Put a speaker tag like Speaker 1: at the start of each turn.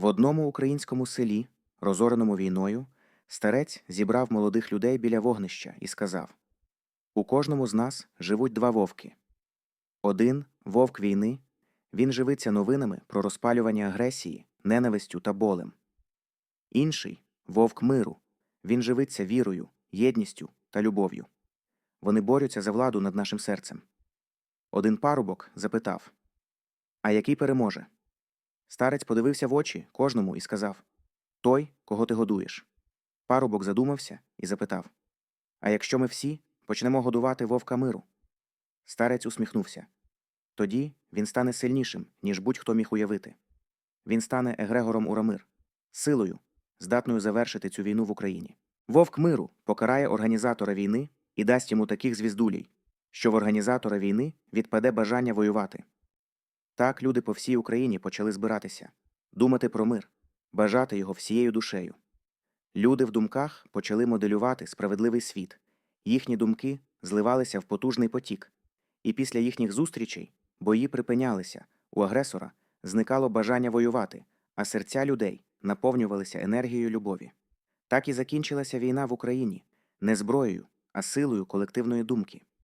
Speaker 1: В одному українському селі, розореному війною, старець зібрав молодих людей біля вогнища і сказав: У кожному з нас живуть два вовки. Один вовк війни, він живиться новинами про розпалювання агресії, ненавистю та болем. Інший вовк миру, він живиться вірою, єдністю та любов'ю. Вони борються за владу над нашим серцем. Один парубок запитав: А який переможе? Старець подивився в очі кожному і сказав: Той, кого ти годуєш. Парубок задумався і запитав: А якщо ми всі почнемо годувати вовка миру? Старець усміхнувся. Тоді він стане сильнішим, ніж будь-хто міг уявити. Він стане Егрегором Урамир, силою, здатною завершити цю війну в Україні. Вовк миру покарає організатора війни і дасть йому таких звіздулій, що в організатора війни відпаде бажання воювати. Так люди по всій Україні почали збиратися, думати про мир, бажати його всією душею. Люди в думках почали моделювати справедливий світ, їхні думки зливалися в потужний потік, і після їхніх зустрічей бої припинялися, у агресора зникало бажання воювати, а серця людей наповнювалися енергією любові. Так і закінчилася війна в Україні не зброєю, а силою колективної думки.